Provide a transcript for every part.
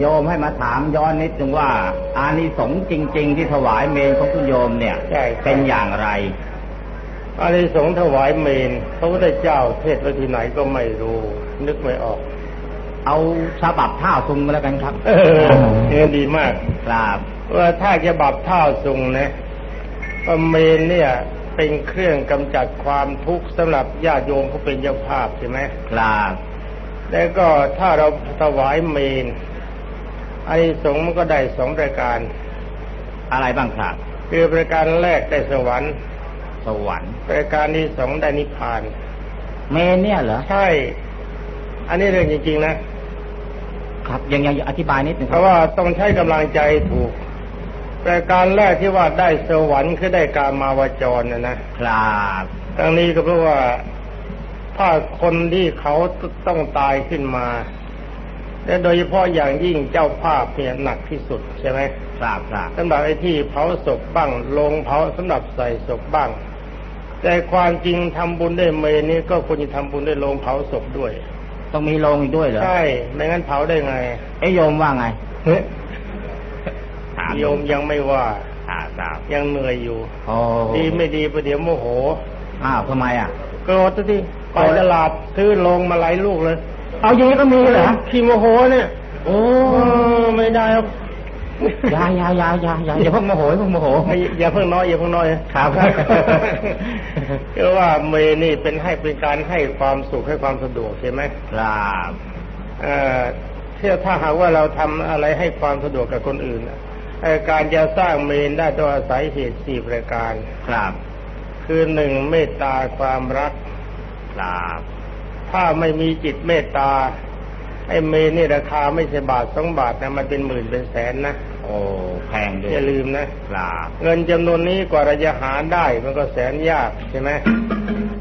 โยมให้มาถามย้อนนิดนึงว่า อานิสงส์จริง ๆ ที่ถวายเมนของคุณโยมเนี่ยใช่เป็นอย่างไร อานิสงส์ถวายเมนพระพุทธเจ้าเทศน์ไว้ที่ไหนก็ไม่รู้ นึกไม่ออก เอาฉบับท่าซุงมาแล้วกันครับ เออเนี่ยดีมากครับว่าถ้าจะบับเท่าสุงนะว่าเมนเนี่ยเป็นเครื่องกำจัดความทุกข์สำหรับญาติโยมผู้เป็นเจ้าภาพใช่ไหมครับแล้วก็ถ้าเราถวายเมน อานิสงส์มันก็ได้สองประการ อะไรบ้างครับคือประการแรกได้สวรรค์สวรรค์ประการที่สองได้นิพพาน เมนเนี่ยเหรอใช่ อันนี้เรื่องจริงๆนะ ครับยังยังอธิบายนิดนึงเพครับราะว่าต้องใช้กำลังใจถูกรายการแรกที่ว่าได้สวรรค์คือได้การมาวจรนะนะครับทั้งนี้ก็เพราะว่าถ้าคนที่เขาต้องตายขึ้นมา และโดยเฉพาะอย่างยิ่งเจ้าภาพเนี่ยหนักที่สุดใช่ไหมครับครับสำหรับไอ้ที่เผาศพบ้างลงเผาสำหรับใส่ศพบ้าง แต่ความจริงทำบุญด้วยเมนนี้ก็ควรจะทำบุญด้วยโรงเผาศพด้วย ต้องมีโรงอีกด้วยเหรอใช่ไม่งั้นเผาได้ไงเอ้ยโยมว่าไงถามโยมยังไม่ว่าครับครับยังเหนื่อยอยู่โอ้ดีไม่ดีประเดี๋ยวโมโห อ้าวทำไมอะโกรธซะที่ไปตลาดซื้อลงมาหลายลูกเลย เอาอย่างนี้ก็มีเหรอขี้โมโหเนี่ย โอ้เออไม่ได้หรอกอยาอยาอยาอยาอยาอย่าเพิ่งโมโหอย่าเพิ่งโมโหอย่าอย่าเพิ่งน้อยอย่าเพิ่งน้อยครับก็ว่าเมนี่เป็นให้เป็นการให้ความสุขให้ความสะดวกใช่ไหมครับเอ่อที่ถ้าหากว่าเราทำอะไรให้ความสะดวกกับคนอื่นน่ะเอ่อการจะสร้างเมนได้ต้องอาศัยเหตุสี่ประการ ครับ คือหนึ่งเมตตาความรัก ครับ ถ้าไม่มีจิตเมตตาไอ้เมนนี่ราคาไม่ใช่บาทสองบาทนะมันเป็นหมื่นเป็นแสนนะโอ้แพงด้วอยย่าลืมนะครับเงินจำนวนนี้กว่าเราจะหาได้มันก็แสนยากใช่ไหม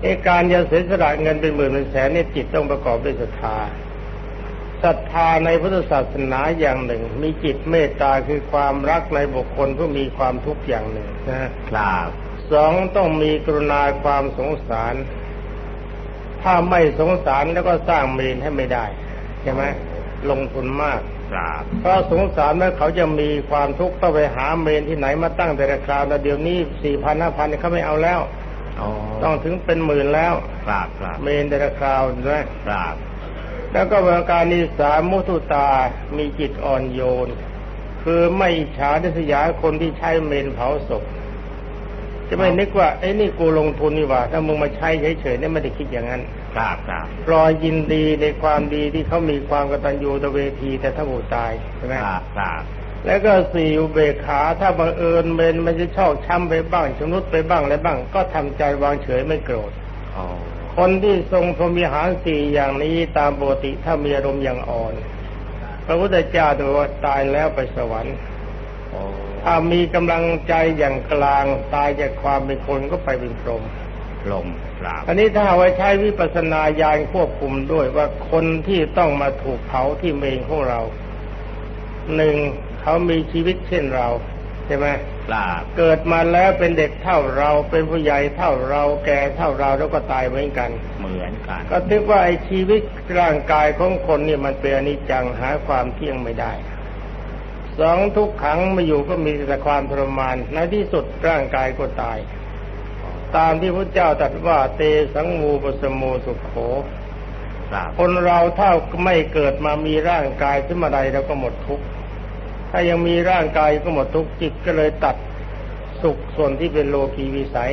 ไอ้การจะเสียสละเงินเป็นหมื่นเป็นแสนเนี่ยจิตต้องประกอบด้วยศรัทธาศรัทธาในพุทธศาสนาอย่างหนึ่ง มีจิตเมตตาคือความรักในบุคคลผู้มีความทุกข์อย่างหนึ่งนะครับสองต้องมีกรุณาความสงสาร ถ้าไม่สงสารแล้วก็สร้างเมนให้ไม่ได้ใช่ไหมลงทุนมากครับเพราะสงสารว่าเขาจะมีความทุกข์ต้องไปหาเมนที่ไหนมาตั้งแต่ละคราวแล้วเดี๋ยวนี้สี่พันห้าพันเขาไม่เอาแล้วอ๋อต้องถึงเป็นหมื่นแล้วครับครับเมนแต่ละคราวนะครับ แล้วก็ประการที่สามมุทุตามีจิตอ่อนโยน คือไม่อิจฉาดิษยาคนที่ใช้เมนเผาศพ จะไม่นึกว่าไอ้นี่กูลงทุนนี่หว่าถ้ามึงมาใช้เฉยๆเนี่ยไม่ได้คิดอย่างนั้นครับครับรอยยินดีในความดีที่เขามีความกตัญญูตเวทีแต่ถ้าบูตายใช่ไหมครับครับแล้วก็สี่อุเบกขาถ้าบังเอิญเมนมันจะชอกช้ำไปบ้างชำรุดไปบ้างอะไรบ้าง ก็ทำใจวางเฉยไม่โกรธอ๋อคนที่ทรงพรหมิหารสี่อย่างนี้ตามปกติถ้ามีอารมณ์อย่างอ่อน พระพุทธเจ้าตรัสว่าตายแล้วไปสวรรค์โอ้ ถ้ามีกำลังใจอย่างกลางตายจากความเป็นคนก็ไปเป็นพรหมลมครับอันนี้ถ้าเอาไว้ใช้วิปัสสนาญาณควบคุมด้วยว่าคนที่ต้องมาถูกเผาที่เมนของเราหนึ่งเขามีชีวิตเช่นเราใช่ไหมครับเกิดมาแล้วเป็นเด็กเท่าเราเป็นผู้ใหญ่เท่าเราแก่เท่าเราแล้วก็ตายเหมือนกัน เหมือนกัน ก็ทึกว่าไอ้ชีวิตร่างกายของคนนี่มันเป็นอนิจจังหาความเที่ยงไม่ได้ สองทุกขังมาอยู่ก็มีแต่ความทรมาน ในที่สุดร่างกายก็ตาย ตามที่พระเจ้าตรัสว่าเตสังมูปสมโมสุขโขครับคนเราถ้าไม่เกิดมามีร่างกายขึ้นมาใดเราก็หมดทุกข์ถ้ายังมีร่างกายก็หมดทุกข์จิตก็เลยตัดสุขส่วนที่เป็นโลกีวิสัย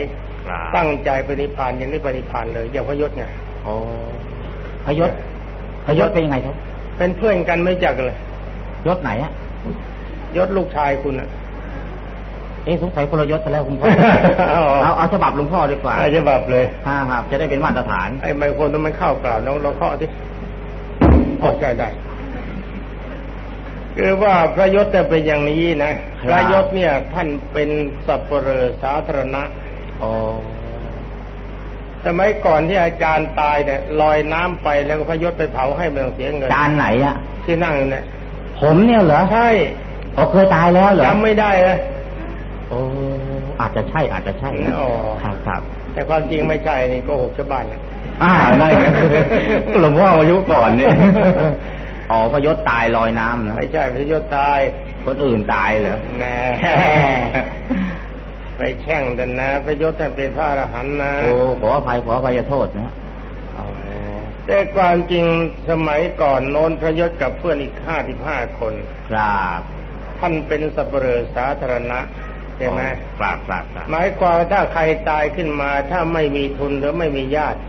ครับตั้งใจไปนิพพานอย่างนี้ไปนิพพานเลยอย่างพระยศไงโอ้พยศพยศเป็นยังไงครับเป็นเพื่อนกันไม่จักเลยยศไหนอะ ยศลูกชายคุณอะเอ๊ะสงสัยคนละยศไปแล้วคุณพ่ออ๋อเอาเอาฉบับหลวงพ่อดีกว่าอาจจะแบบเลยฮ่าครับ จะได้เป็นมาตรฐาน ไอ้ไมโครต้องมันเข้ากล่าวน้องเราเคาะที่พอใจได้คือว่าพระยศจะเป็นอย่างนี้นะคพรับระยศเนี่ย ท่านเป็นสัพเปเหรอสาธารณะโอ้สมัยก่อนที่อาจารย์ตายเนี่ยลอยน้ำไปแล้วก็พระยศไปเผาให้ไม่ต้องเสียเงินจานไหนอะที่นั่งเนี่ยผมเนี่ยเหรอใช่ อ๋อเคยตายแล้วเหรอจำไม่ได้เลยโอ้อาจจะใช่อาจจะใช่นะอ๋อครับครับ แต่ความจริงไม่ใช่นี่โก็หกชาวบ้านนะอ่านั่นไงหลวงพ่ออายุก่อนเนี่ยอ๋อพยศตายลอยน้ำนะไม่ใช่พระยศตาย คนอื่นตายเหรอแหน่ไปแช่งกันนะพระยศท่านเป็นพระอรหันต์นะโอ้ขออภัยขออภัยโทษนะแต่ความจริงสมัยก่อนโน้นพระยศกับเพื่อนอีกห้าสิบห้าคน ครับ ท่านเป็นสัปเหร่อสาธารณะใช่ไหมครับครับครับหมายความว่าถ้าใครตายขึ้นมา ถ้าไม่มีทุนหรือไม่มีญาติ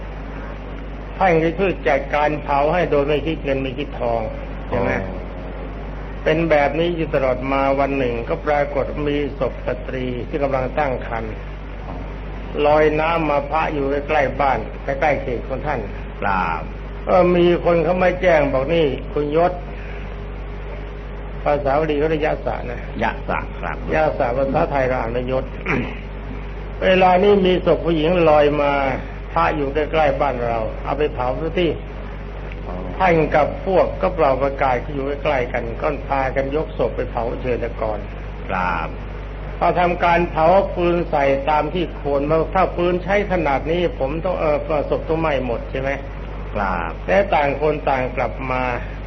ท่านก็ช่วยจัดการเผาให้โดยไม่คิดเงินไม่คิดทองใช่ไหมเป็นแบบนี้อยู่ตลอดมาวันหนึ่ง ก็ปรากฏมีศพสตรีที่กำลังตั้งครรภ์ลอยน้ำมาพระอยู่ใกล้ๆบ้านใกล้ๆเขตของท่านครับก็มีคนเขาไม่แจ้งบอกนี่ คุณยศ ภาษาบาลีเขาเรียกยะสะนะยะสักครับยะสะภาษาไทยเราอ่านว่ายศ เวลานี้มีศพผู้หญิงลอยมาพระอยู่ใกล้ๆบ้านเรา เอาไปเผาซะที่ท่านกับพวกก็เปล่าประกาศที่อยู่ใกล้ๆกันก็พากันยกศพไปเผาเชิญตะกอนครับพอทำการเผาปืนใส่ตามที่โคนว่าถ้าปืนใช้ขนาดนี้ ผมต้องเออศพต้องไหม้หมดใช่ไหม ครับและต่างคนต่างกลับมา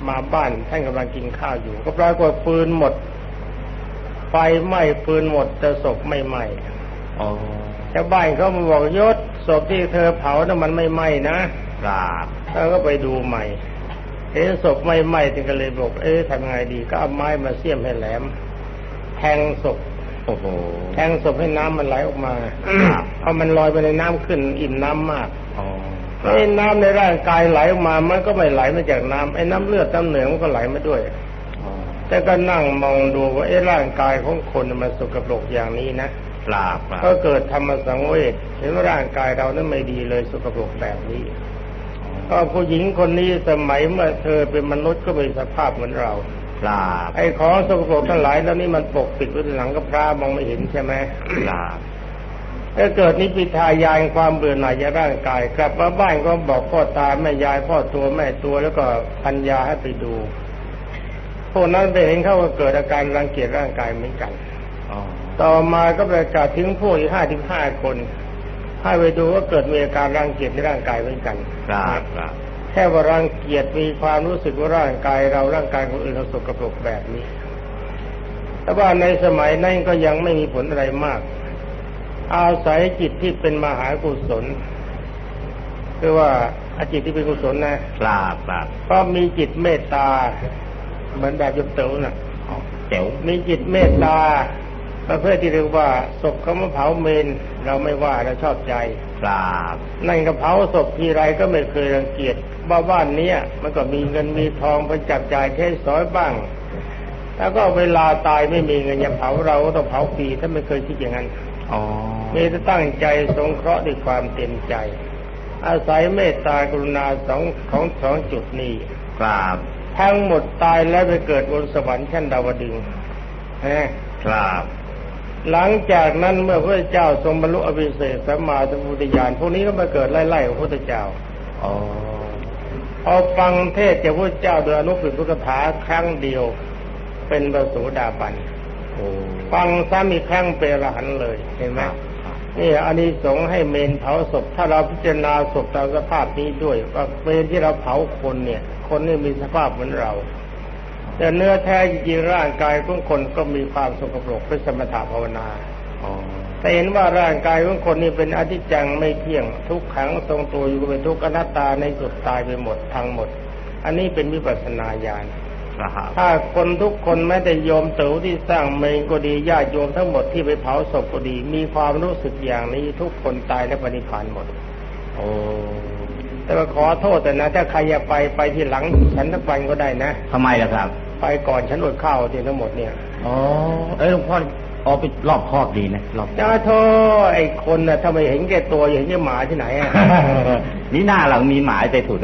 มาบ้านท่านกำลังกินข้าวอยู่ ก็ปรากฏปืนหมด ไฟไหม้ปืนหมดแต่ศพไม่ไหม้อ๋อชาวบ้านเขามาบอกยศศพที่เธอเผาน่ะมันไม่ไหม้นะครับเธอก็ไปดูใหม่เห็นศพไม่ไหม้จึงก็เลยบอก เอ๊ะทำไงดีก็เอาไม้มาเสียมให้แหลมแทงศพโอ้โหแทงศพให้น้ำมันไหลออกมาครับเอามันลอยไปในน้ำขึ้นอิ่มน้ำมากอ๋อ ไอ้น้ำในร่างกายไหลออกมา มันก็ไม่ไหลมาจากน้ำไอ้น้ำเลือดน้ำเหนือมันก็ไหลมาด้วยอ๋อแต่ก็นั่งมองดูว่าไอ้ร่างกายของคนมันสกปรกอย่างนี้นะครับครับก็เกิดธรรมสังเวชเห็นว่าร่างกายเรานั้นไม่ดีเลยสกปรกแบบนี้ก็ผู้หญิงคนนี้สมัยเมื่อเธอเป็นมนุษย์ก็เป็นสภาพเหมือนเราครับไอ้ของสกปรกทั้งหลายแล้วนี่มันปกปิดไว้หลังกับพระมองไม่เห็นใช่ไหมครับ ถ้าเกิดนิพพิทายานความเบื่อหน่ายในร่างกาย กลับมาบ้านก็บอกพ่อตาแม่ยายพ่อตัวแม่ตัวแล้วก็พันยาให้ไปดูพวกนั้นไปเห็นเขาก็เกิดอาการรังเกียจร่างกายเหมือนกันอ๋อต่อมาก็ประกาศถึงพวกอีกห้าถึงห้าคนให้ไปดูว่าเกิดมีอาการรังเกียจในร่างกายเหมือนกันครับครับแค่ว่ารังเกียจมีความรู้สึกว่าร่างกายเราร่างกายคนอื่นเราสกปรกแบบนี้ แต่ว่าในสมัยนั้นก็ยังไม่มีผลอะไรมาก อาศัยจิตที่เป็นมหากุศลคือว่าอาจิตที่เป็นกุศลนะครับครับก็มีจิตเมตตา เหมือนแบบยมเต๋อน่ะอ๋อเจ๋วมีจิตเมตตาประเภทที่เรียกว่าศพเขามาเผาเมน เราไม่ว่าเราชอบใจ ครับนั่นก็เผาศพทีไรก็ไม่เคยรังเกียจบ้านบ้านเนี้ยมันก็มีเงินมีทองไปจับจ่ายใช้สอยบ้าง แล้วก็เวลาตายไม่มีเงินจะเผาเราก็ต้องเผาฟรีถ้าไม่เคยคิดอย่างนั้นอ๋อ มีแต่ตั้งใจสงเคราะห์ด้วยความเต็มใจ อาศัยเมตตากรุณาสองของสองจุดนี้ครับทั้งหมดตายแล้วไปเกิดบนสวรรค์ชั้นดาวดึงส์ฮะครับ หลังจากนั้นเมื่อพระเจ้าทรงบรรลุอภิเศษสัมมาสัมพุทธญาณพวกนี้ก็มาเกิดไล่ๆของพระเจ้าอ๋อพอฟังเทศน์จากพระเจ้าโดยอนุปิพุทธถาครั้งเดียวเป็นพระโสดาบันโอ้ ฟังซ้ำอีกครั้งเป็นอรหันต์เลยเห็นไหมครับนี่อานิสงส์ให้เมนเผาศพ ถ้าเราพิจารณาศพตามสภาพนี้ด้วยว่าเมนที่เราเผาคนเนี่ย คนนี่มีสภาพเหมือนเรา แต่เนื้อแท้จริงๆร่างกายของคนก็มีความสกปรกเป็นสมถะภาวนาอ๋อแต่เห็นว่าร่างกายของคนนี่เป็นอนิจจังไม่เที่ยง ทุกขังทรงตัวอยู่ก็เป็นทุกข์อนัตตาในสุดตายไปหมดทั้งหมด อันนี้เป็นวิปัสสนาญาณครับ ถ้าคนทุกคนแม้แต่โยมเต๋อที่สร้างเมนก็ดีญาติโยมทั้งหมดที่ไปเผาศพก็ดี มีความรู้สึกอย่างนี้ทุกคนตายและปณิพานหมด โอ้แต่ว่าขอโทษแต่นะ ถ้าใครอยากไปไปที่หลังฉันทั้งวันก็ได้นะทำไมล่ะครับ ไปก่อนฉันอดข้าวที่ทั้งหมดเนี่ยอ๋อเอ้ยหลวงพ่อเอาไปรอบครอบดีนะรอบจ้าโทษไอ้คนน่ะถ้าไม่เห็นแก่ตัวอย่างนี้หมาที่ไหนอะ นี่หน้าหลังมีหมายใจถุน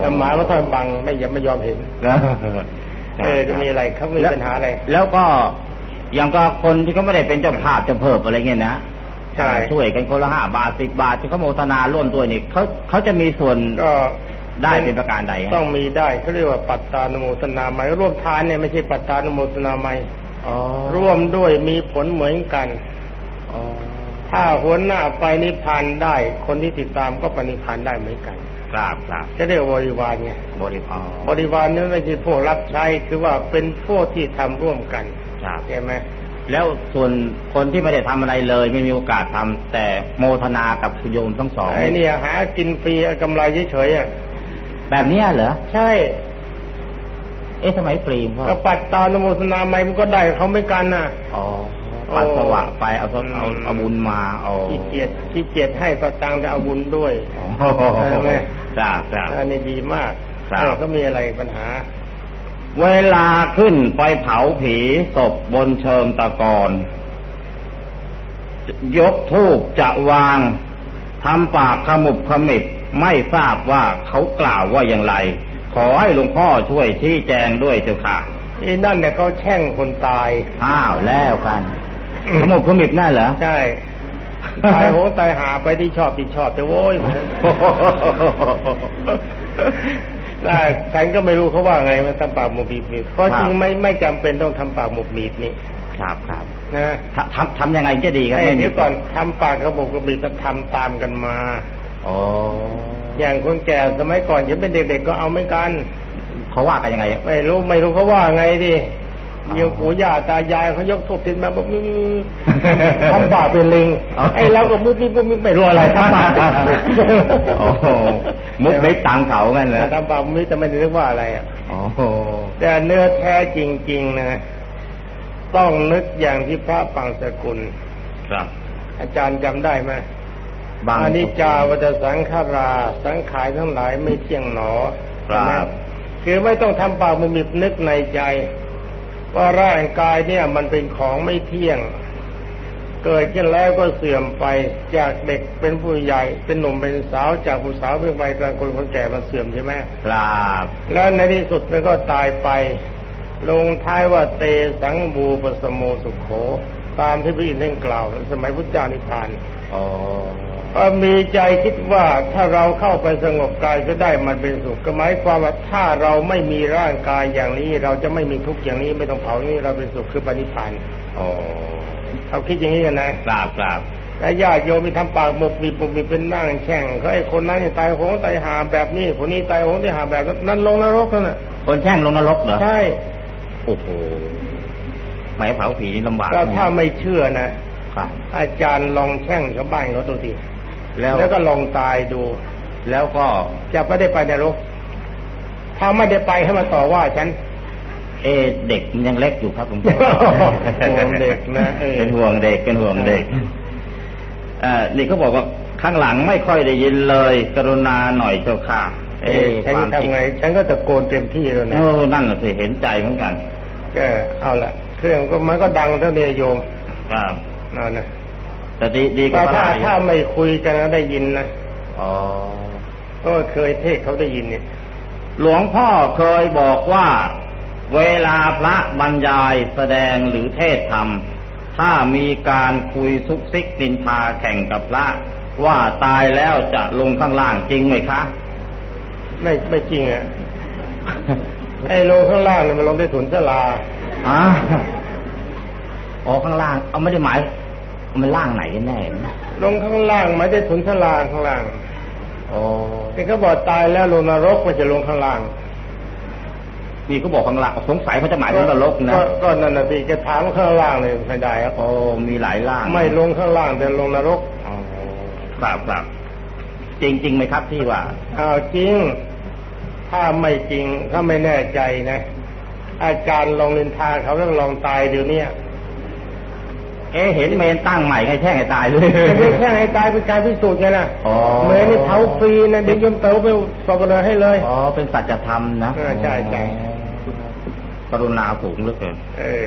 แต่หมาก็ทอนบังไม่ยอมไม่ยอมเห็นเออจะมีอะไรเขามีปัญหาอะไร แล้วก็อย่างก็คนที่เขาไม่ได้เป็นเจ้าภาพเจ้าเพิบอะไรเงี้ยนะใช่ช่วยกันคนละห้าบาทสิบบาทที่เขาโมทนาร่วมด้วยนี่เขาเขาจะมีส่วนก็ได้เป็นประการใดฮะต้องมีได้เขาเรียกว่าปัตตานุโมทนาไมยร่วมทานเนี่ยไม่ใช่ปัตตานุโมทนาไมยอ๋อร่วมด้วยมีผลเหมือนกันอ๋อ ถ้าหัวหน้าไปนิพพานได้ คนที่ติดตามก็ปณิพพานได้เหมือนกันอครับครับจะเรียกว่าบริวารไงบริพารบริวารนั้นไม่ใช่พวกรับใช้คือว่าเป็นพวกที่ทำร่วมกันครับใช่ไหมแล้วส่วนคนที่ไม่ได้ทำอะไรเลย ไม่มีโอกาสทำแต่โมทนากับคุณโยมทั้งสองไอ้เนี่ยหากินฟรีเอากำไรเฉยๆอะแบบเนี้ยเหรอใช่ เอ๊ะทำไมฟรีพ่อก็ปัดตามนโมทนาไม่มันก็ได้เขาไม่กันน่ะอ๋อ ปัสสาวะไปเอาเอาเอาเอาบุญมาเอาขี้เกียจขี้เกียจให้ก็ตังค์จะเอาบุญด้วยอ๋อใช่ไหมจ้าจ้าอันนี้ดีมากครับเออก็มีอะไรปัญหา เวลาขึ้นไปเผาผีศพบนเชิงตะกอนยกทูบจะวางทำปากขมุบขมิบไม่ทราบว่าเขากล่าวว่าอย่างไร ขอให้หลวงพ่อช่วยชี้แจงด้วยเถอะค่ะอีนั่นเนี่ยเขาแช่งคนตาย อ้าวแล้วกัน ขมุบขมิบนั่นเหรอ ใช่ตายโหงตายหาไปที่ชอบที่ชอบแต่โว้ยได้ฉันก็ไม่รู้เขาว่าไงมันทำปากหมุบหมีบนี่เพราะครับจริงไม่ไม่จำเป็นต้องทำปากหมุบหมีบนี่ครับครับนะทำทำทำยังไงจะดีครับไอ้ไม่มีเดี๋ยวก่อนทำปากกระบอกกระบีจะทำตามกันมาอ๋ออย่างคนแก่สมัยก่อนยังเป็นเด็กๆก็เอาไม่กันเขาว่ากันยังไง ไม่รู้ไม่รู้เขาว่าไงดิอ๋อ ยังปู่ย่าตายายเขายกทุบทินมาบอกมือทำปากเป็นลิงอ๋อไอ้เราก็มุดมิดมุดมิดไม่รู้อะไรทำปากโอ้โหมุกไม่ตังเขากันเลยทำปากมิดจะไม่ได้เรียกว่าอะไรอะโอ้โหแต่เนื้อแท้จริง ๆ นะ ต้องนึกอย่างที่พระปังสกุล ครับ อาจารย์จำได้ไหมบางอนิจจาวัฏสังขาราสังขารทั้งหลายไม่เที่ยงหนอครับใช่ไหมคือไม่ต้องทำปากมุมิบนึกในใจ ว่าร่างกายเนี่ยมันเป็นของไม่เที่ยง เกิดขึ้นแล้วก็เสื่อมไปจากเด็กเป็นผู้ใหญ่ เป็นหนุ่มเป็นสาวจากผู้สาวเป็นวัยกลางคนคนแก่มันเสื่อมใช่ไหมครับแล้วในที่สุดมันก็ตายไป ลงท้ายว่าเตสังบูปสโมสุขโข ตามที่พระอินทร์ท่านกล่าว สมัยพุทธเจ้านิพพานอ๋อก็ มีใจคิดว่าถ้าเราเข้าไปสงบกายก็ได้มันเป็นสุขก็หมายความว่าถ้าเราไม่มีร่างกายอย่างนี้ เราจะไม่มีทุกข์อย่างนี้ไม่ต้องเผาอย่างนี้เราเป็นสุขคือปณิพพานอ๋อเขาคิดอย่างนี้กันนะครับครับแล้วญาติโยมมีทำปากหมกมีปุ่มมีเป็นนั่งแช่งเขาไอ้คนนั้นเนี่ยตายโหงตายหาแบบนี้คนนี้ตายโหงตายหาแบบนั้นนั่นลงนรกนั่นน่ะคนแช่งลงนรกเหรอใช่โอ้โหไหมเผาผีนี่ลำบากก็ถ้าไม่เชื่อนะครับอาจารย์ลองแช่งชาวบ้านเขาดูที แล้วแล้วก็ลองตายดู แล้วก็จะไม่ได้ไปนรก ถ้าไม่ได้ไปให้มาต่อว่าฉัน เอะเด็กมันยังเล็กอยู่ครับหลวงพ่อห่วงเด็กนะเออเป็นห่วงเด็กเป็นห่วงเด็กเอ่อนี่เขาบอกว่าข้างหลังไม่ค่อยได้ยินเลย กรุณาหน่อยเจ้าค่ะ เอ๊ะฉันความจริทำไง ฉันก็ตะโกนเต็มที่แล้วเอนะอนั่นน่ะสิเห็นใจเหมือนกันก็เอาละเครื่องก็มันก็ดังเท่านี้โยมครับเอานะ แต่ดีดีกแต่ว่าถ้าพระถ้าไม่คุยกันแล้วได้ยินนะอ๋อก็เคยเทศเขาได้ยินเนี่ย หลวงพ่อเคยบอกว่า เวลาพระบรรยายแสดงหรือเทศธรรม ถ้ามีการคุยซุกซิกนินทาแข่งกับพระ ว่าตายแล้วจะลงข้างล่างจริงไหมคะ ไม่ไม่จริงอะไอ้ลงข้างล่างเนี่ยมันลงได้ถุนสลาอ่าอ๋อข้างล่าง เอาไม่ได้หมาย มันล่างไหนกันแน่ลงข้างล่างไม่ได้ถุนสลาข้างล่างอ๋อที่เขาบอกตายแล้วลงนรกมันจะลงข้างล่างนี่ก็บอกข้างล่างสงสัยเขาจะหมายถึงนรกนะก็ก็นั่นน่ะสิจะถามข้างล่างเลยไม่ได้ครับโอ้มีหลายล่าง ไม่ลงข้างล่างแต่ลงนรกอ๋อครับครับจริงจริงไหมครับที่ว่าอ้าวจริง ถ้าไม่จริงถ้าไม่แน่ใจนะ อาจารย์ลองนินทาเขาแล้วลองตายเดี๋ยวเนี้ย เอ๊ะเห็นเมนตั้งใหม่ให้แช่งให้ตายเลยไม่ใช่ให้ตายเป็นการพิสูจน์ไงล่ะอ๋อเมย์นี่เผาฟรีนะเดี๋ยวโยมเต๋อไปสอบเลยให้เลยอ๋อเป็นสัจธรรมนะเออใช่ใช่กรุณาสูงเหลือเกินเออ